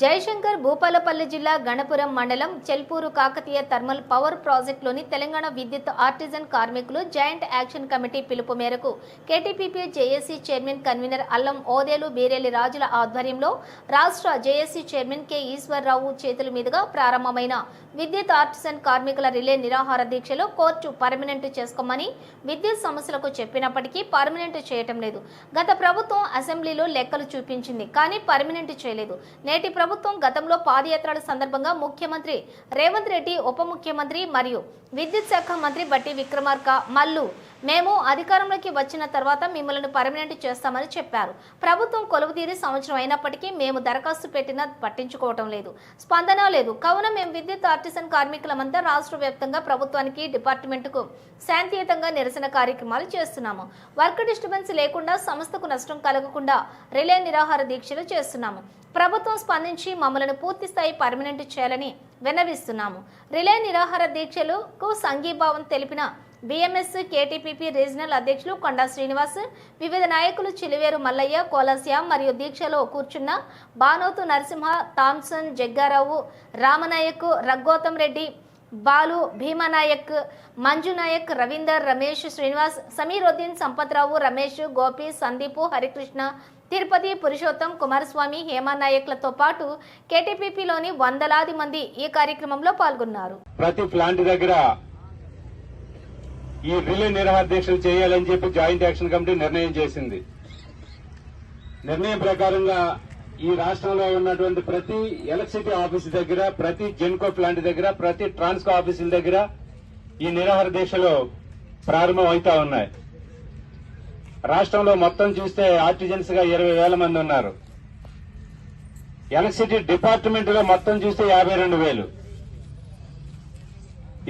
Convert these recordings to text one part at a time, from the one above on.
జయశంకర్ భూపాలపల్లి జిల్లా గణపురం మండలం Chelpur Kakatiya thermal power ప్రాజెక్టులోని తెలంగాణ విద్యుత్ ఆర్టిజన్ కార్మికులు జాయింట్ యాక్షన్ కమిటీ పిలుపు మేరకు కేటీపీపీ జేఏసీ చైర్మన్ కన్వీనర్ అల్లం ఓదేలు బీరేలి రాజుల ఆధ్వర్యంలో రాష్ట్ర జేఏసీ చైర్మన్ కె ఈశ్వరరావు చేతుల మీదుగా ప్రారంభమైన విద్యుత్ ఆర్టిజన్ కార్మికుల రిలే నిరాహార దీక్షలో కోర్టు పర్మనెంట్ చేసుకోమని విద్యుత్ సమస్యలకు చెప్పినప్పటికీ పర్మనెంట్ చేయటం లేదు. గత ప్రభుత్వం అసెంబ్లీలో లెక్కలు చూపించింది కానీ పర్మనెంట్ చేయలేదు. నేటి ప్రభుత్వం గతంలో పాదయాత్రల సందర్భంగా ముఖ్యమంత్రి రేవంత్ రెడ్డి ఉప ముఖ్యమంత్రి మరియు విద్యుత్ శాఖ మంత్రి బట్టి విక్రమార్క మల్లు మేము అధికారంలోకి వచ్చిన తర్వాత మిమ్మల్ని పర్మనెంట్ చేస్తామని చెప్పారు. ప్రభుత్వం కొలువు తీరి సంవత్సరం అయినప్పటికీ మేము దరఖాస్తు పెట్టినా పట్టించుకోవటం లేదు. స్పందన లేదు. కావున మేము విద్యుత్ ఆర్టిసన్ కార్మికులమంతా రాష్ట్ర వ్యాప్తంగా ప్రభుత్వానికి డిపార్ట్మెంట్కు శాంతియుతంగా నిరసన కార్యక్రమాలు చేస్తున్నాము. వర్క్ డిస్టర్బెన్స్ లేకుండా సంస్థకు నష్టం కలగకుండా రిలే నిరాహార దీక్షలు చేస్తున్నాము. ప్రభుత్వం స్పందించి మమ్మలను పూర్తిస్థాయి పర్మనెంట్ చేయాలని విన్నవిస్తున్నాము. రిలే నిరాహార దీక్షలకు సంఘీభావం తెలిపిన బిఎంఎస్ కేటీపీపీ రీజనల్ అధ్యక్షులు కొండా శ్రీనివాస్ వివిధ నాయకులు చిలివేరు మల్లయ్య కోలశ్యామ్ మరియు దీక్షలో కూర్చున్న బానోతు నరసింహ థామ్సన్ జగ్గారావు రామనాయక్ రఘోతం రెడ్డి బాలు భీమానాయక్ మంజునాయక్ రవీందర్ రమేష్ శ్రీనివాస్ సమీరుద్దీన్ సంపత్రావు రమేష్ గోపి సందీపు హరికృష్ణ తిరుపతి పురుషోత్తం కుమారస్వామి హేమానాయక్లతో పాటు కేటీపీపీలోని వందలాది మంది ఈ కార్యక్రమంలో పాల్గొన్నారు. ప్రతి ప్లాంట్ దగ్గర ఈ రిలే నిరాహార దీక్షలు చేయాలని చెప్పి జాయింట్ యాక్షన్ కమిటీ నిర్ణయం చేసింది. నిర్ణయం ప్రకారంగా ఈ రాష్ట్రంలో ఉన్నటువంటి ప్రతి ఎలక్ట్రిసిటీ ఆఫీస్ దగ్గర ప్రతి జెన్కో ప్లాంట్ దగ్గర ప్రతి ట్రాన్స్కో ఆఫీసుల దగ్గర ఈ నిరాహార దీక్షలు ప్రారంభం అవుతా ఉన్నాయి. రాష్ట్రంలో మొత్తం చూస్తే ఆర్టిజన్స్గా ఇరవై వేల మంది ఉన్నారు. ఎలక్ట్రిసిటీ డిపార్ట్మెంట్లో మొత్తం చూస్తే యాభై రెండు వేలు.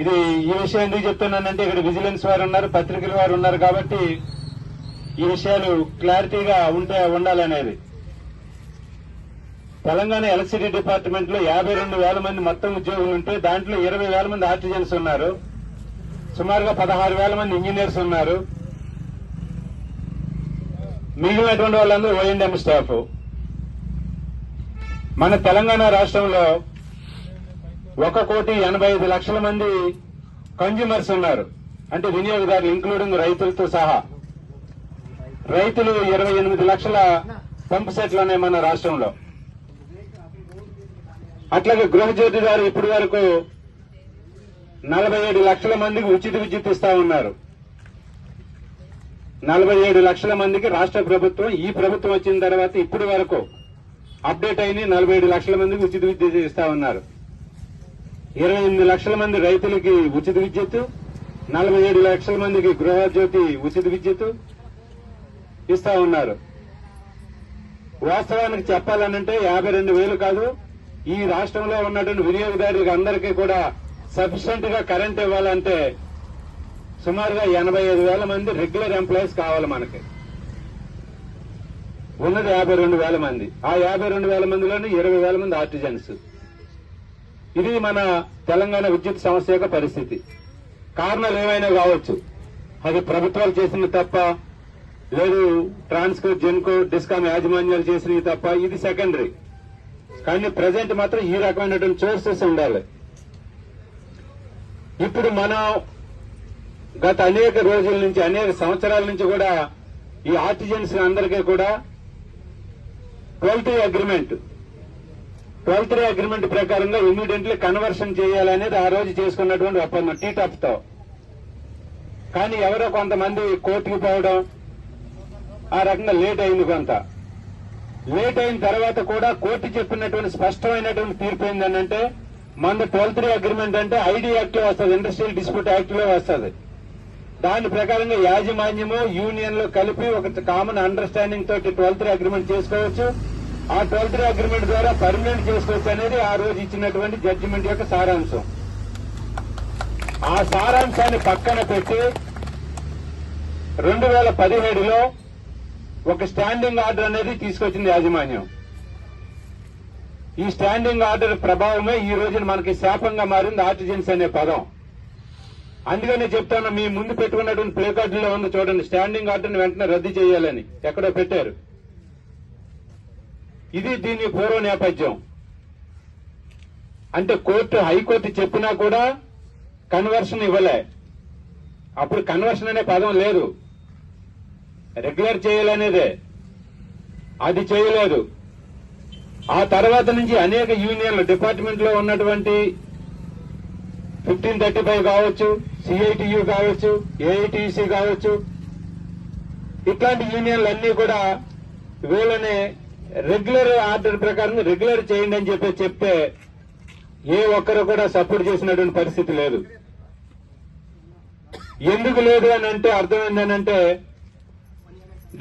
ఇది ఈ విషయం ఎందుకు చెప్తున్నానంటే ఇక్కడ విజిలెన్స్ వారు ఉన్నారు పత్రికల వారు ఉన్నారు కాబట్టి ఈ విషయాలు క్లారిటీగా ఉంటే ఉండాలనేది. తెలంగాణ ఎలక్ట్రిసిటీ డిపార్ట్మెంట్లో యాభై రెండు వేల మంది మొత్తం ఉద్యోగులు ఉంటే దాంట్లో ఇరవై వేల మంది ఆర్టిజన్స్ ఉన్నారు. సుమారుగా పదహారు వేల మంది ఇంజనీర్స్ ఉన్నారు. మిగిలినటువంటి వాళ్ళందరూ ఓఎండ్ఎం స్టాఫ్. మన తెలంగాణ రాష్ట్రంలో ఒక కోటి ఎనభై ఐదు లక్షల మంది కన్జ్యూమర్స్ ఉన్నారు. అంటే వినియోగదారులు ఇంక్లూడింగ్ రైతులతో సహా. రైతులు ఇరవై ఎనిమిది లక్షల పంపు సెట్లు ఉన్నాయి మన రాష్ట్రంలో. అట్లాగే గృహజ్యోతి గారు ఇప్పటి వరకు నలభై ఏడు లక్షల మందికి ఉచిత విద్యుత్ ఇస్తా ఉన్నారు. నలభై ఏడు లక్షల మందికి రాష్ట్ర ప్రభుత్వం ఈ ప్రభుత్వం వచ్చిన తర్వాత ఇప్పటి వరకు అప్డేట్ అయిన నలభై ఏడు లక్షల మందికి ఉచిత విద్యుత్ ఇస్తా ఉన్నారు. ఇరవై ఎనిమిది లక్షల మంది రైతులకి ఉచిత విద్యుత్ నలభై ఏడు లక్షల మందికి గృహజ్యోతి ఉచిత విద్యుత్ ఇస్తా ఉన్నారు. వాస్తవానికి చెప్పాలనంటే యాభై రెండు వేలు కాదు ఈ రాష్ట్రంలో ఉన్నటువంటి వినియోగదారులకు అందరికీ కూడా సఫిషియెంట్గా కరెంట్ ఇవ్వాలంటే సుమారుగా ఎనభై ఐదు వేల మంది రెగ్యులర్ ఎంప్లాయీస్ కావాలి మనకి. ఉన్నది యాభై రెండు వేల మంది. ఆ యాభై రెండు వేల మందిలోనే ఇరవై వేల మంది ఆర్టిజన్స్ ఇది మన తెలంగాణ విద్యుత్ సమస్య యొక్క పరిస్థితి. కారణాలు ఏమైనా కావచ్చు? అది ప్రభుత్వాలు చేసిన తప్ప లేదు ట్రాన్స్కో జెన్కో డిస్కామ్ యాజమాన్యాలు చేసినవి తప్ప ఇది సెకండరీ. కానీ ప్రజెంట్ మాత్రం ఈ రకమైనటువంటి సోర్సెస్ ఉండాలి. ఇప్పుడు మనం గత అనేక రోజుల నుంచి అనేక సంవత్సరాల నుంచి కూడా ఈ ఆర్టిజన్స్ అందరికీ కూడా ట్వెల్త్ అగ్రిమెంట్ ట్వెల్త్ అగ్రిమెంట్ ప్రకారంగా ఇమీడియట్లీ కన్వర్షన్ చేయాలనేది ఆ రోజు చేసుకున్నటువంటి ఒప్పందం టీటాప్తో కానీ ఎవరో కొంతమంది కోర్టుకు పోవడం ఆ రకంగా లేట్ అయింది కొంత. లేట్ అయిన తర్వాత కూడా కోర్టు చెప్పినటువంటి స్పష్టమైనటువంటి తీర్పు ఏంటంటే మన ట్వెల్త్ అగ్రిమెంట్ అంటే ఐడి యాక్ట్లో వస్తుంది ఇండస్ట్రియల్ డిస్ప్యూట్ యాక్ట్లో వస్తుంది. దాని ప్రకారంగా యాజమాన్యము యూనియన్లో కలిపి ఒక కామన్ అండర్స్టాండింగ్ తోటి ట్వెల్త్ అగ్రిమెంట్ చేసుకోవచ్చు. ఆ టోల్టరీ అగ్రిమెంట్ ద్వారా పర్మనెంట్ చేసుకోవచ్చు అనేది ఆ రోజు ఇచ్చినటువంటి జడ్జిమెంట్ యొక్క సారాంశం. ఆ సారాంశాన్ని పక్కన పెట్టి రెండు వేల పదిహేడులో ఒక స్టాండింగ్ ఆర్డర్ అనేది తీసుకొచ్చింది యాజమాన్యం. ఈ స్టాండింగ్ ఆర్డర్ ప్రభావమే ఈ రోజున మనకి శాపంగా మారింది ఆర్టిజన్స్ అనే పదం. అందుకనే చెప్తాను మీ ముందు పెట్టుకున్నటువంటి ప్లేకార్డులో ఉంది చూడండి స్టాండింగ్ ఆర్డర్ని వెంటనే రద్దు చేయాలని ఎక్కడో పెట్టారు. ఇది దీని పూర్వ నేపథ్యం. అంటే కోర్టు హైకోర్టు చెప్పినా కూడా కన్వర్షన్ ఇవ్వలే. అప్పుడు కన్వర్షన్ అనే పదం లేదు. రెగ్యులర్ చేయాలనేదే. అది చేయలేదు. ఆ తర్వాత నుంచి అనేక యూనియన్లు డిపార్ట్మెంట్లో ఉన్నటువంటి ఫిఫ్టీన్ థర్టీ ఫైవ్ కావచ్చు సిఐటియు కావచ్చు ఏఐటిసి కావచ్చు ఇట్లాంటి యూనియన్లు అన్నీ కూడా వీళ్ళనే రెగ్యులర్ ఆర్డర్ ప్రకారం రెగ్యులర్ చేయండి అని చెప్పి చెప్తే ఏ ఒక్కరు కూడా సపోర్ట్ చేసినటువంటి పరిస్థితి లేదు. ఎందుకు లేదు అని అంటే అర్థమైంది అంటే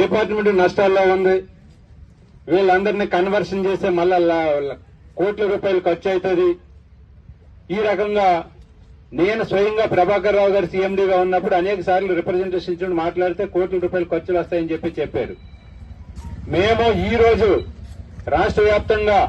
డిపార్ట్మెంట్ నష్టాల్లో ఉంది. వీళ్ళందరినీ కన్వర్షన్ చేస్తే మళ్ళా కోట్ల రూపాయలు ఖర్చు అవుతుంది. ఈ రకంగా నేను స్వయంగా ప్రభాకర్ రావు గారు సీఎండీగా ఉన్నప్పుడు అనేక సార్లు రిప్రజెంటేషన్ ఇచ్చి మాట్లాడితే కోట్ల రూపాయలు ఖర్చులు వస్తాయని చెప్పి చెప్పారు. మేము ఈరోజు రాష్ట్ర వ్యాప్తంగా